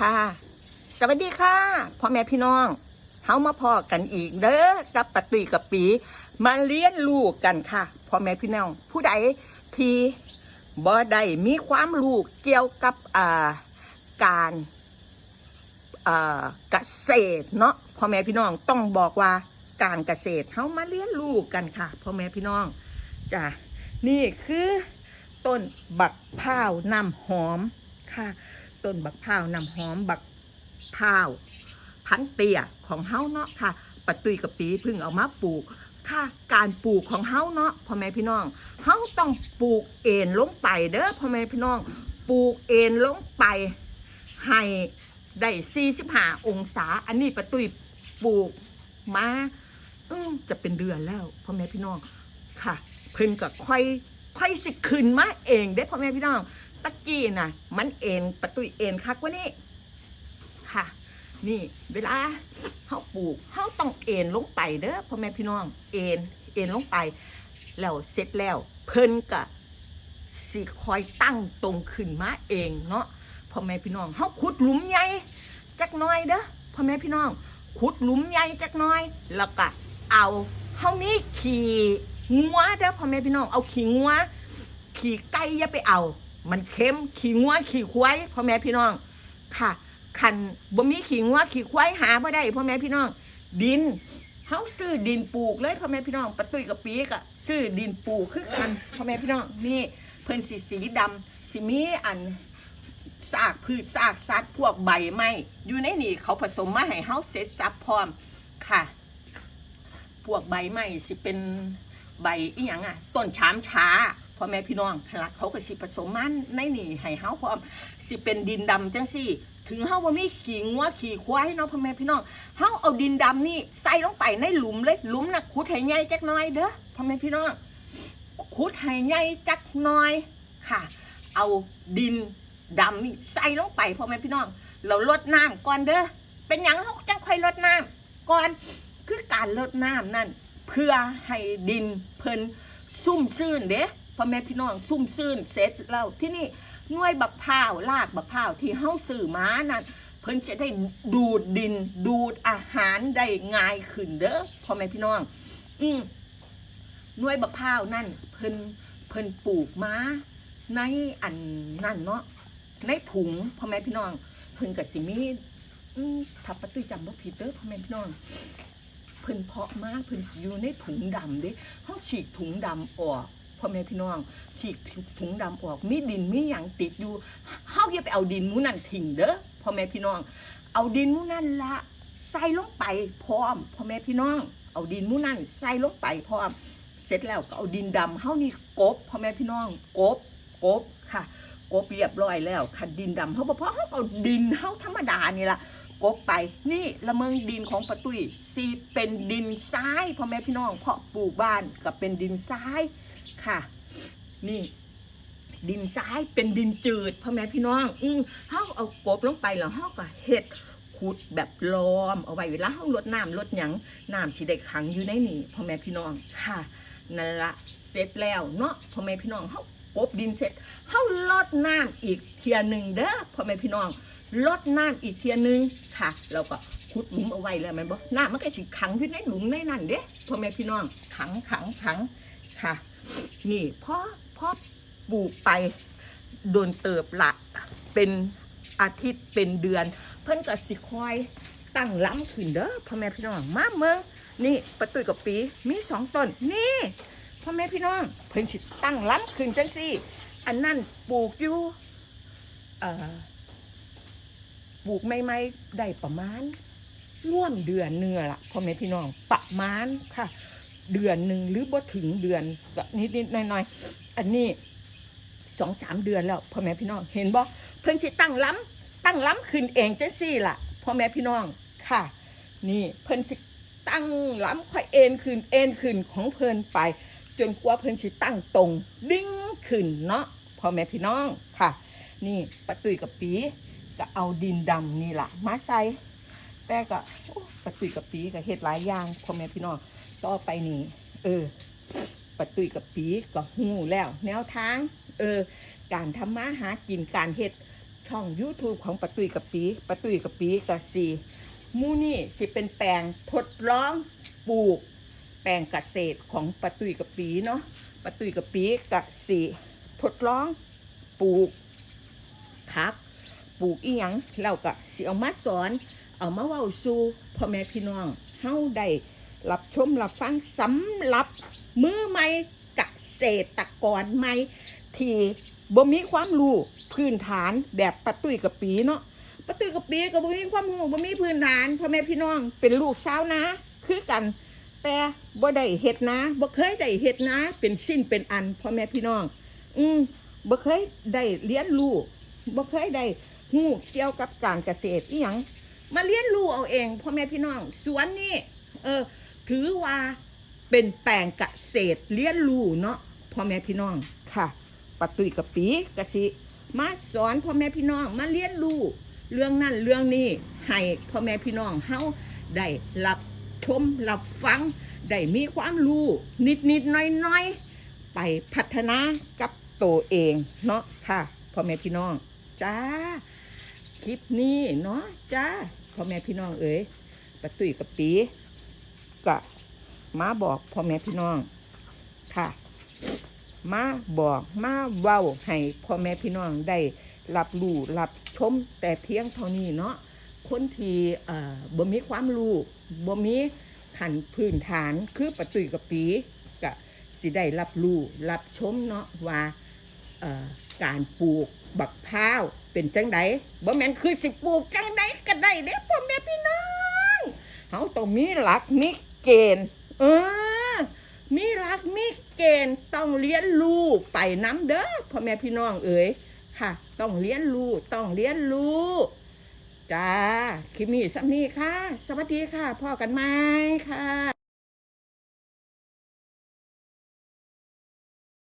ค่ะ สวัสดีค่ะพ่อแม่พี่น้องเฮามาพอกันอีกเด้อกับปะตุยกับปี มาเลี้ยนลูกกันค่ะพ่อแม่พี่น้อง ผู้ใดที่บ่ได้มีความรู้เกี่ยวกับอ่าการอ่าเกษตรเนาะพ่อแม่พี่น้องต้องบอกว่าการเกษตรเฮามาเลี้ยนลูกกันค่ะพ่อแม่พี่น้องจ้ะนี่คือต้นบักพร้าวน้ำหอมค่ะ ต้นบักพร้าวน้ำหอมบักพร้าวพันเตียของเฮาเนาะค่ะปะตุยกับปีเพึ่งเอามาปลูกค่ะการปลูกของเฮาเนาะพ่อแม่พี่น้องเฮาต้องปลูกเอ็นลงไปเด้อพ่อแม่พี่น้อง ปลูกเอ็นลงไปให้ได้45องศา อันนี้ปะตุยปลูกมาอืจะเป็นเดือนแล้วพ่อแม่พี่น้องค่ะเพิ่นก็ค่อยค่อยสิขึ้นมาเองเด้อพ่อแม่พี่น้อง ตะกี้นะมันเอ็นประตุยเอ็นคักกว่านี้ค่ะ นี่เวลาเฮาปลูกเฮาต้องเอ็นลงไปเด้อพ่อแม่พี่น้องเอ็นเอ็นลงไป แล้วเสร็จแล้ว เพิ่นก็สิคอยตั้งตรงขึ้นมาเองเนาะพ่อแม่พี่น้องเฮาขุดหลุมใหญ่จักน่อยเด้อพ่อแม่พี่น้องขุดหลุมใหญ่จักน่อย แล้วก็เอาเฮามีขี่งัวเด้อพ่อแม่พี่น้องเอาขี่งัวขี่ไก่อย่าไปเอา มันเค็มขี่งัวขี่ควายพ่อแม่พี่น้อง ค่ะคันบ่มีขี่งัวขี่ควายหาบ่ได้พ่อแม่พี่น้อง ดินเฮาซื้อดินปลูกเลยพ่อแม่พี่น้องปะตุยกับปีกอะซื้อดินปลูกคือกันพ่อแม่พี่น้องนี่เพิ่นสีสีดำสิมีอันซากพืชซากสัตว์พวกใบไม้อยู่ในนี่เขาผสมมาให้เฮาเสร็จสับพร้อมค่ะ พวกใบไม้สิเป็นใบอีหยังอะต้นฉามช้า พ่อแม่พี่น้องหลักเขาก็สิผสมมันในนี่ให้เฮาพร้อมสิเป็นดินดำจังซี่ ถึงเฮาบ่มีขี่งัวขี่ควายเนาะพ่อแม่พี่น้องเฮาเอาดินดำนี่ใส่ลงไปในหลุมเลยหลุมน่ะขุดให้ใหญ่จักหน่อยเด้อพ่อแม่พี่น้องขุดให้ใหญ่จักหน่อยค่ะ เอาดินดำนี่ใส่ลงไปพ่อแม่พี่น้อง เราลดน้ำก่อนเด้อเป็นหยังเฮาจังค่อยลดน้ำก่อนคือการลดน้ำนั่นเพื่อให้ดินเพิ่นซุ่มซื่นเด้ พ่อแม่พี่น้องซุ่มซื่นเสร็จแล้วที่นี่หน่วยบักพร้าวลากบักพร้าวที่เฮาซื้อมานั่นเพิ่นจะได้ดูดดินดูดอาหารได้ง่ายขึ้นเด้อพ่อแม่พี่น้อง อืมหน่วยบักพร้าวนั่นเพิ่นเพิ่นปลูกมาในอันนั่นเนาะในถุงพ่อแม่พี่น้อง เพิ่นก็สิมีถ้าประตุ้ยจำบ่ผิดเด้อพ่อแม่พี่น้องเพิ่นเพาะมากเพิ่นอยู่ในถุงดำเด้เฮาฉีกถุงดำออก พ่อแม่พี่น้องฉีกถุงดำออกมีดินมีหยังติดอยู่เฮาอย่าไปเอาดินมูนั่นทิ้งเด้อพ่อแม่พี่น้อง เอาดินมูนั่นละใส่ลงไปพร้อมพ่อแม่พี่น้อง เอาดินมูนั่นใส่ลงไปพร้อม เสร็จแล้วก็เอาดินดำเฮานี่กบพ่อแม่พี่น้องกบกบค่ะกบเรียบร้อยแล้วค่ะดินดำเฮาบ่พอเฮาก็เอาดินเฮาธรรมดานี่ละกบไปนี่ละเมิงดินของปะตุยซีเป็นดินทรายพ่อแม่พี่น้องเพาะปลูกบ้านกับเป็นดินทราย ค่ะ นี่ดินทรายเป็นดินจืดพ่อแม่พี่น้องอืเฮาเอากบลงไปแล้วเฮาก็เฮ็ดขุดแบบล้อมเอาไว้เวลาเฮาลดน้ำลดหยังน้ำสิได้ขังอยู่ในนี่พ่อแม่พี่น้องค่ะนั่นละเสร็จแล้วเนาะพ่อแม่พี่น้องเฮากบดินเสร็จเฮาลดน้ำอีกเทียหนึ่งเด้อพ่อแม่พี่น้องลดน้ำอีกเทียนึงค่ะเราก็ขุดหลุมเอาไว้แล้วแม่นบ่น้ำมันก็สิขังอยู่ในหลุมในนั่นเด้พ่อแม่พี่น้องขังขังขังค่ะ นี่พอพอปลูกไปโดนเติบละเป็นอาทิตย์เป็นเดือน เพิ่นก็สิคอยตั้งล้ำขึ้นเด้อพ่อแม่พี่น้องมาเมืองนี่ประตุยกับปีมีสองต้นนี่พ่อแม่พี่น้องเพิ่นสิตั้งล้ำขึ้นจังซี่อันนั้นปลูกอยู่เอ่อปลูกไม่ไม่ๆได้ประมาณร่วมเดือนเนื้อละพ่อแม่พี่น้องประมาณค่ะ เดือนหนึ่งหรือบ่ถึงเดือนก็นิดนิดๆหน่อยๆอันนี้สองสามเดือนแล้วพ่อแม่พี่น้องเห็นบ่เพิ่นสิตั้งล้ำตั้งล้ำขึ้นเองจังซี่ล่ะพ่อแม่พี่น้องค่ะ นี่เพิ่นสิตั้งล้ำค่อยเอ็นขึ้นเอ็นขึ้นของเพิ่นไป จนกว่าเพิ่นสิตั้งตรงดิ้งขึ้นเนาะพ่อแม่พี่น้องค่ะ นี่ปะตุยกับปีก็เอาดินดำนี่แหละมาใส่แต่ก็ปะตุยกับปีก็เฮ็ดหลายอย่างพ่อแม่พี่น้อง ต่อไปนี่เออปะตุยกับปีก็หูแล้ว แนวทาง เออ การทำมาหากินการเฮ็ดช่อง YouTube ของปะตุยกับปีปะตุยกับปีกับสีมูนี่สิเป็นแปลงทดลองปลูก แปลงเกษตรของปะตุยกับปีเนาะปะตุยกับปีกับสีทดลองปลูกผักปลูกอีหยังแล้วก็สิเอามาสอน เอามาเว้าสู่พ่อแม่พี่น้องเฮาได้ รับชมรับฟังสำหรับมือใหม่เกษตรกรใหม่ที่บ่มีความรู้พื้นฐานแบบปะตุ้ยกับปีเนาะปะตุ้ยกับปีก็บ่มีความรู้บ่มีพื้นฐานพ่อแม่พี่น้องเป็นลูกสาวนะ คือกัน แต่บ่ได้เฮ็ดนะบ่เคยได้เฮ็ดนะ เป็นสิ้นเป็นอันพ่อแม่พี่น้อง อืมบ่เคยได้เรียนรู้บ่เคยได้ฮู้เกี่ยวกับการเกษตรอีหยังมาเรียนรู้เอาเองพ่อแม่พี่น้อง สวนนี่ เออ ถือว่าเป็นแปลงกเกษตรเรียนรู้เนาะพ่อแม่พี่น้องค่ะปะตุยกับปีกะสิมาสอนพ่อแม่พี่น้องมาเรียนรู้เรื่องนั้นเรื่องนี้ให้พ่อแม่พี่น้องเฮาได้รับชมรับฟังได้มีความรู้นิดนิดน้อยน้อยไปพัฒนากับตัวเองเนาะค่ะพ่อแม่พี่น้องจ้าคลิปนี้เนาะจ้าพ่อแม่พี่น้องเอ๋ยปะตุยกับปี ก็มาบอกพ่อแม่พี่น้องค่ะ มาบอกมาเว้าให้พ่อแม่พี่น้องได้รับรู้รับชมแต่เพียงเท่านี้เนาะคนที่บ่มีความรู้บ่มีขันพื้นฐานคือประตุยกับปีก็สิได้รับรู้รับชมเนาะว่าการปลูกบักพร้าวเป็นจังไดบ่แม่นคือสิปลูกจังไดก็ได้เด้พ่อแม่พี่น้องเฮาต้องมีหลักมี เกณฑ์เออมีรักมีเกณฑ์ต้องเลี้ยนรู้ไปน้ำเด้อพ่อแม่พี่น้องเอ๋ยค่ะ ต้องเลี้ยนรู้ต้องเลี้ยนรู้จ้าคิมีสัมนีค่ะ สวัสดีค่ะพ่อกันไหมค่ะ